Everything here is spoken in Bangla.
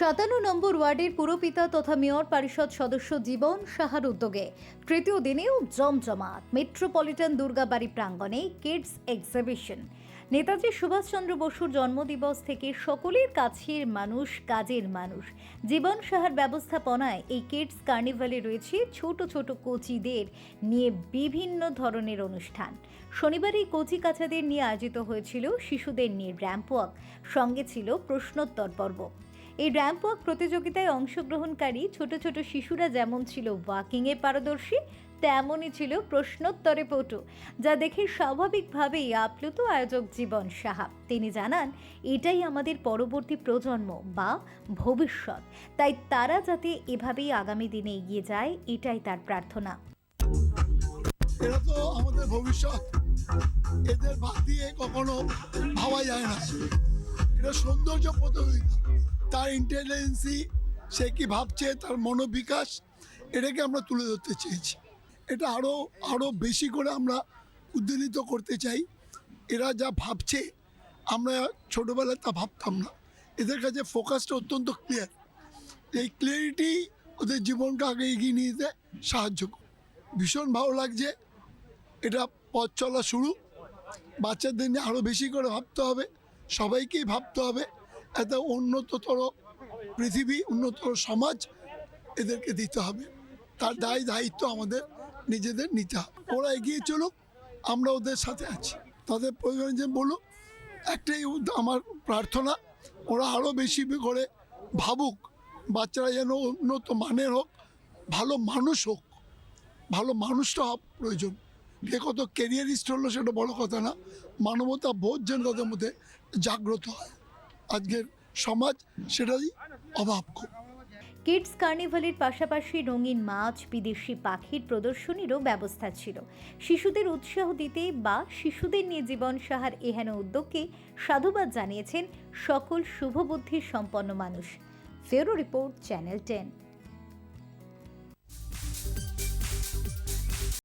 সাতান্ন নম্বর ওয়ার্ডের পুরপিতা তথা মেয়র পরিষদ সদস্য জীবন সাহার উদ্যোগে তৃতীয় দিনেও জমজমাট, মেট্রোপলিটন দুর্গাবাড়ি প্রাঙ্গণে কিডস এক্সিবিশন। নেতাজি সুভাষচন্দ্র বসুর জন্মদিবস থেকে সকলের কাছের মানুষ কাজের মানুষ। জীবন সাহার ব্যবস্থাপনায় এই কিডস কার্নিভালে রয়েছে ছোট ছোট কোচিদের নিয়ে বিভিন্ন ধরনের অনুষ্ঠান। শনিবার এই কোচি কাছাদের নিয়ে আয়োজিত হয়েছিল শিশুদের নিয়ে র্যাম্প ওয়াক সঙ্গে ছিল প্রশ্নোত্তর পর্ব। এই র্যাম্প ওয়াক প্রতিযোগিতায় অংশগ্রহণকারী ছোট ছোট শিশুরা যেমন ছিল ওয়াকিংয়ে পারদর্শী, তেমনই ছিল প্রশ্নোত্তরে পটু, যা দেখে স্বাভাবিকভাবেই আপ্লুত আয়োজক জীবন সাহা। তিনি জানান, এটাই আমাদের পরবর্তী প্রজন্ম বা ভবিষ্যৎ। তাই তারা যাতে এভাবেই আগামী দিনে এগিয়ে যায়, এটাই তার প্রার্থনা। এরা তো আমাদের ভবিষ্যৎ। এদের বাদ দিয়ে কখনো ভাবা যায় না। এটা সৌন্দর্য প্রতিযোগিতা। তার ইন্টেলিজেন্সি সে কি ভাবছে, তার মনোবিকাশ, এটাকে আমরা তুলে ধরতে চেয়েছি। এটা আরও আরও বেশি করে আমরা উদ্দীলিত করতে চাই। এরা যা ভাবছে, আমরা ছোটোবেলায় তা ভাবতাম না। এদের কাছে ফোকাসটা অত্যন্ত ক্লিয়ার এই ক্লিয়ারিটি ওদের জীবনকে আগে এগিয়ে নিয়ে যেতে সাহায্য করে ভীষণ ভালো লাগছে, এটা পথ চলা শুরু। বাচ্চাদের নিয়ে আরও বেশি করে ভাবতে হবে, সবাইকেই ভাবতে হবে। এত উন্নততর পৃথিবী, উন্নততর সমাজ এদেরকে দিতে হবে। তার দায় দায়িত্ব আমাদের, নিজেদের নিতে হবে। ওরা এগিয়ে চলুক, আমরা ওদের সাথে আছি। তাদের প্রয়োজন যে বলুক একটাই আমার প্রার্থনা, ওরা আরও বেশি করে ভাবুক, বাচ্চারা যেন উন্নত মানের হোক, ভালো মানুষ হোক, ভালো মানুষটা হওয়া প্রয়োজন। কে কত কেরিয়ারিস্ট হলো সেটা বড় কথা না। মানবতা বোধ যেন তাদের মধ্যে জাগ্রত হয়। আজকের সমাজ সেটাই অভাব কিডস কার্নিভালের পাশাপাশি রঙিন মাছ, বিদেশি পাখির প্রদর্শনীরও ব্যবস্থা ছিল। শিশুদের উৎসাহ দিতে বা শিশুদের নিয়ে জীবন সাহার এহেন উদ্যোগকে সাধুবাদ জানিয়েছেন সকল শুভবুদ্ধির সম্পন্ন মানুষ। ফেরো রিপোর্ট, চ্যানেল টেন।